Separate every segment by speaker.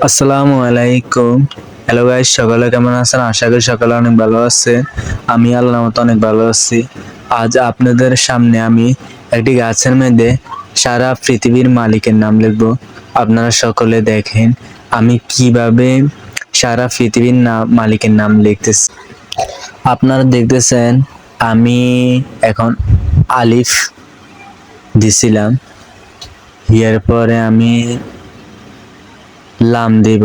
Speaker 1: আসসালামু আলাইকুম। Hello guys সকালে কেমন আছেন? আশা করি সকালে অনেক ভালো আছে। আমি আল্লাহ মতো অনেক ভালো আছি। আজ আপনাদের সামনে আমি একটি গাছের মধ্যে সারা পৃথিবীর মালিকের নাম লিখব। আপনারা সকলে দেখেন আমি কীভাবে সারা পৃথিবীর নাম মালিকের নাম লিখতেছি। আপনারা দেখতেছেন, আমি এখন আলিফ দিছিলাম। এর পরে আমি লাম দিব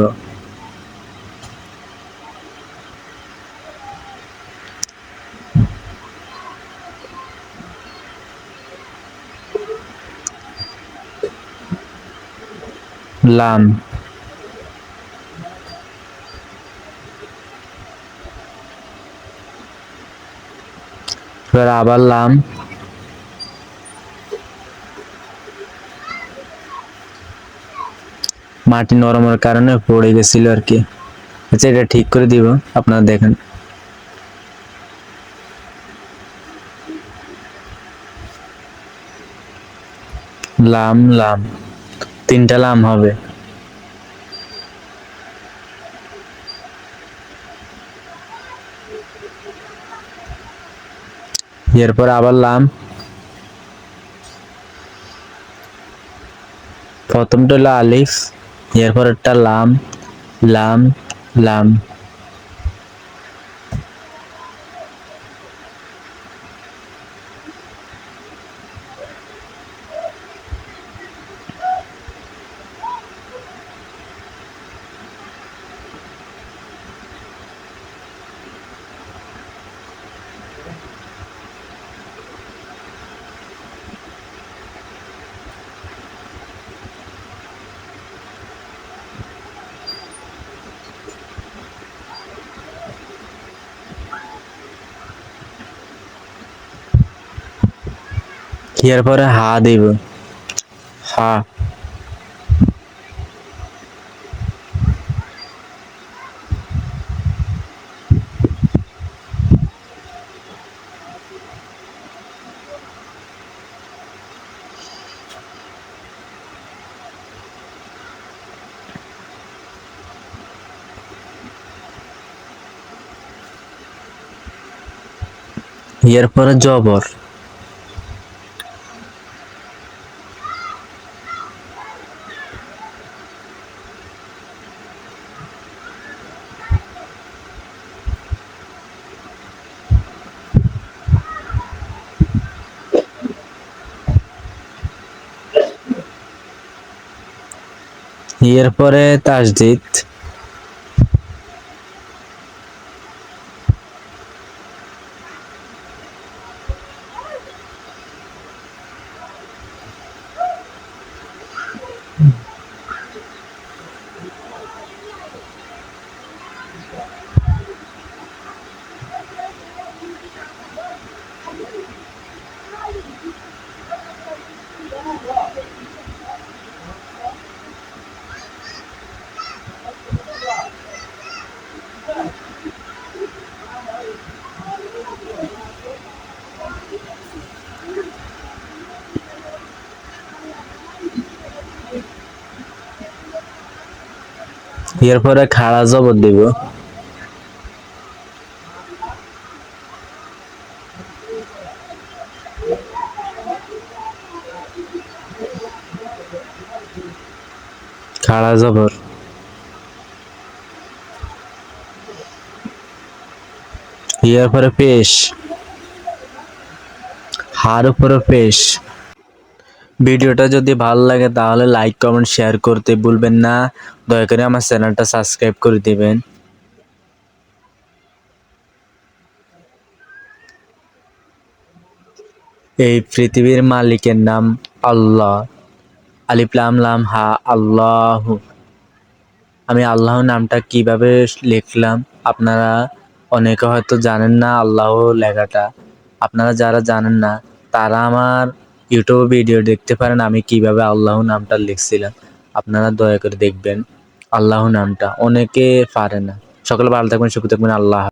Speaker 1: লাম এবার আবার লাম মাটি নরমের কারণে পড়ে গেছিল আর কি। আচ্ছা এটা ঠিক করে দিব, আপনারা দেখেন। লাম লাম। তিনটা লাম হবে। এরপর আবার লাম। প্রথমটা হলো আলিফ। এরপর একটা লাম লাম। এরপরে হা দিব। হা। এরপরে জবর। এরপরে তাসদিদ এরপরে খাড়া জবর দিব। খাড়া জবর। এরপরে পেশ। হার উপরে পেশ। ভিডিওটা যদি ভালো লাগে তাহলে লাইক কমেন্ট শেয়ার করতে ভুলবেন না। দয়া করে আমার চ্যানেলটা সাবস্ক্রাইব করে দিবেন। এই পৃথিবীর মালিকের নাম আল্লাহ। আলিফ, লাম লাম, হা, আল্লাহ। আমি আল্লাহ নামটা কীভাবে লিখলাম আপনারা অনেকে হয়তো জানেন না আল্লাহ লেখাটা। আপনারা যারা জানেন না, তারা আমার ইউটিউব ভিডিও দেখতে পারেন, আমি কীভাবে আল্লাহ নামটা লিখছিলাম। আপনারা দয়া করে দেখবেন আল্লাহ নামটা। অনেকে পারে না। সকলে ভালো থাকবেন, সুখ থাকবেন, আল্লাহ